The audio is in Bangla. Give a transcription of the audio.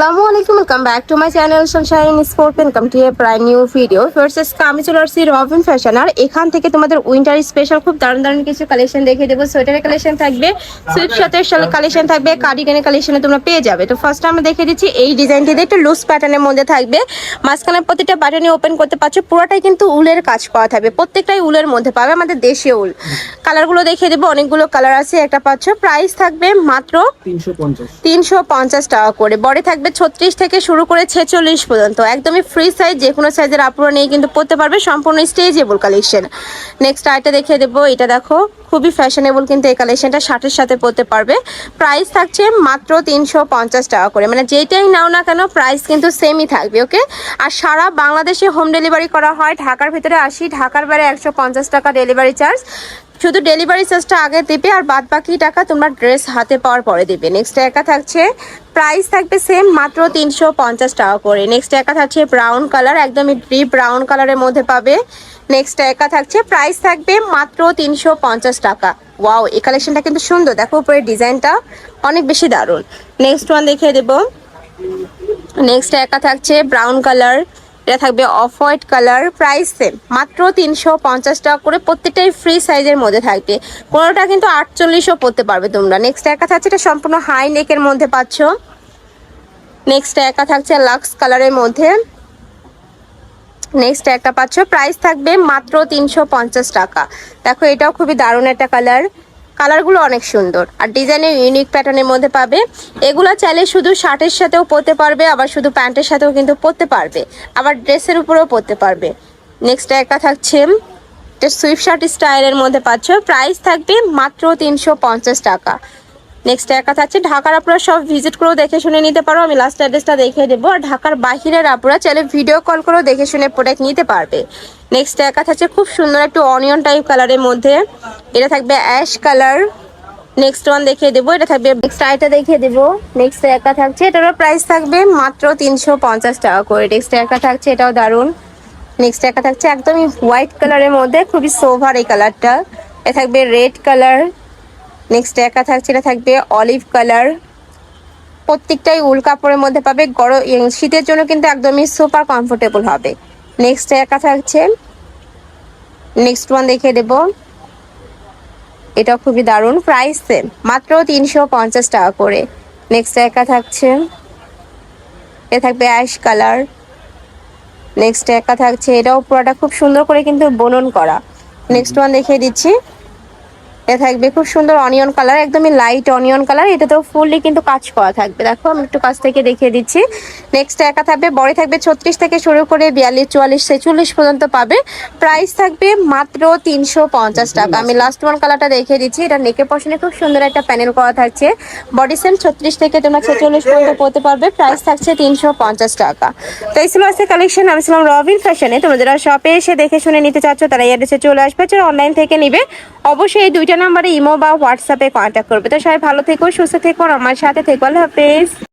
আসসালামু আলাইকুম welcome back to my channel Sunshine Sport welcome to a brand new video versus আমি চলে আসছি রবিন ফ্যাশন আর এখান থেকে তোমাদের উইন্টার স্পেশাল খুব দারুণ দারুণ কিছু কালেকশন দেখে দেবো। সোয়েটারের কালেকশন থাকবে সুইট সাথে কালেকশন থাকবে কার্ডিগানের কালেকশনে তোমরা পেয়ে যাবে। তো ফার্স্ট আমরা দেখে দিচ্ছি এই ডিজাইনটি একটু লুজ প্যাটার্নের মধ্যে থাকবে। মাঝখানে প্রতিটা বাটনে ওপেন করতে পারছ পুরোটাই কিন্তু উলের কাজ করা থাকবে। প্রত্যেকটাই উলের মধ্যে পাবে আমাদের দেশীয় উল। কালারগুলো দেখে দেবো অনেকগুলো কালার আছে একটা পাচ্ছ প্রাইস থাকবে মাত্র তিনশো পঞ্চাশ। টাকা করে। বডি থাকবে ছত্রিশ থেকে শুরু করে ছেচল্লিশ পর্যন্ত। একদমই ফ্রি সাইজ যে কোনো সাইজের আপুরা নিয়ে কিন্তু পড়তে পারবে, সম্পূর্ণ স্টেজেবল কালেকশন নেক্সট আইটা দেখিয়ে দেবো, এটা দেখো, খুবই ফ্যাশনেবল কিন্তু এই কালেকশনটা শার্টের সাথে পরতে পারবে। প্রাইস থাকছে মাত্র তিনশো পঞ্চাশ টাকা করে মানে যেটাই নাও না কেন প্রাইস কিন্তু সেমই থাকবে ওকে আর সারা বাংলাদেশে হোম ডেলিভারি করা হয়, ঢাকার ভিতরে আসি, ঢাকার বাইরে একশো পঞ্চাশ টাকা ডেলিভারি চার্জ শুধু ডেলিভারি চার্জটা আগে দেবে আর বাদ বাকি টাকা তোমার ড্রেস হাতে পাওয়ার পরে দেবে। নেক্সট একা থাকছে প্রাইস থাকবে সেম মাত্র তিনশো পঞ্চাশ টাকা করে। নেক্সট একা থাকছে ব্রাউন কালার একদমই ডিপ ব্রাউন কালারের মধ্যে পাবে। নেক্সট একা থাকছে প্রাইস থাকবে মাত্র তিনশো পঞ্চাশ টাকা। ওয়াও এই কালেকশনটা কিন্তু সুন্দর। দেখো উপরের ডিজাইনটা, অনেক বেশি দারুণ। নেক্সট ওয়ান দেখিয়ে দেবো। নেক্সট একা থাকছে ব্রাউন কালার এটা থাকবে off white colour, price same মাত্র তিনশো পঞ্চাশ টাকা করে প্রত্যেকটাই ফ্রি সাইজের মধ্যে থাকবে। কোনোটা কিন্তু আটচল্লিশও পড়তে পারবে তোমরা। নেক্সট একা থাকছে এটা সম্পূর্ণ হাই নেকের মধ্যে পাচ্ছ। নেক্সট একা থাকছে লাক্স কালারের মধ্যে। নেক্সট একটা পাচ্ছ। প্রাইস থাকবে মাত্র তিনশো পঞ্চাশ টাকা। দেখো এটাও খুবই দারুণ একটা কালার কালারগুলো অনেক সুন্দর। আর ডিজাইনের ইউনিক প্যাটার্নের মধ্যে পাবে। এগুলো চাইলে শুধু শার্টের সাথেও পরতে পারবে, আবার শুধু প্যান্টের সাথেও কিন্তু পরতে পারবে। আবার ড্রেসের উপরেও পরতে পারবে। নেক্সট একা থাকছে এটা সুইফট শার্ট স্টাইলের মধ্যে পাচ্ছ। প্রাইস থাকবে মাত্র তিনশো পঞ্চাশ টাকা। নেক্সট একা থাকছে ঢাকার আপনারা সব ভিজিট করেও দেখে শুনে নিতে পারো। আমি লাস্ট অ্যাড্রেসটা দেখিয়ে দেবো। আর ঢাকার বাহিরের আপনারা চাইলে ভিডিও কল করেও দেখে শুনে প্রোডাক্ট নিতে পারবে। নেক্সট একা থাকছে খুব সুন্দর একটু অনিয়ন টাইপ কালারের মধ্যে। এটা থাকবে অ্যাশ কালার নেক্সট ওয়ান দেখিয়ে দেবো। এটা থাকবে নেক্সট আইটা দেখিয়ে দেবো। নেক্সট একা থাকছে এটারও প্রাইস থাকবে মাত্র তিনশো পঞ্চাশ টাকা করে। নেক্সট একা থাকছে এটাও দারুণ। নেক্সট একা থাকছে একদমই হোয়াইট কালারের মধ্যে, খুবই সোভার এই কালারটা এ থাকবে রেড কালার নেক্সট একা থাকছে এটা থাকবে অলিভ কালার প্রত্যেকটাই উল কাপড়ের মধ্যে পাবে। গরম শীতের জন্য কিন্তু একদমই সুপার কমফোর্টেবল হবে। নেক্সট একা থাকছে। নেক্সট ওয়ান দেখিয়ে দেবো। এটা খুবই দারুণ। প্রাইস সেম মাত্র তিনশো পঞ্চাশ টাকা করে। নেক্সট একা থাকছে। এ থাকবে অ্যাশ কালার নেক্সট একা থাকছে। এটাও পুরোটা খুব সুন্দর করে কিন্তু বনন করা। নেক্সট ওয়ান দেখিয়ে দিচ্ছি। এ থাকবে। খুব সুন্দর অনিয়ন কালার একদমই লাইট অনিয়ন কালার এটা তো ফুললি কিন্তু কাজ করা থাকবে। দেখো আমি একটু কাছ থেকে দেখিয়ে দিচ্ছি। নেক্সট একা থাকবে বড় থাকবে ছত্রিশ থেকে শুরু করে বিয়াল্লিশ চুয়াল্লিশ ছেচল্লিশ পর্যন্ত পাবে। প্রাইস থাকবে মাত্র তিনশো পঞ্চাশ টাকা। আমি লাস্ট ওয়ান কালারটা দেখিয়ে দিচ্ছি। এটা নেকের পশনে খুব সুন্দর একটা প্যানেল করা থাকছে। বডি সেম ছত্রিশ থেকে তোমরা ছেচল্লিশ পর্যন্ত পড়তে পারবে। প্রাইস থাকছে তিনশো পঞ্চাশ টাকা। তো এই ছিল আজকে কালেকশন আমি ছিলাম রবিন ফ্যাশনে তোমরা যারা শপে এসে দেখে শুনে নিতে চাচ্ছ তারা এই অ্যাড্রেসে চলে আসবে। যারা অনলাইন থেকে নিবে অবশ্যই এই দুইটা নাম্বারে ইমো বা হোয়াটসঅ্যাপে কন্ট্যাক্ট করবে। তো সবাই ভালো থেকো, সুস্থ থেকো আমার সাথে থেকো। আল্লাহ হাফেজ।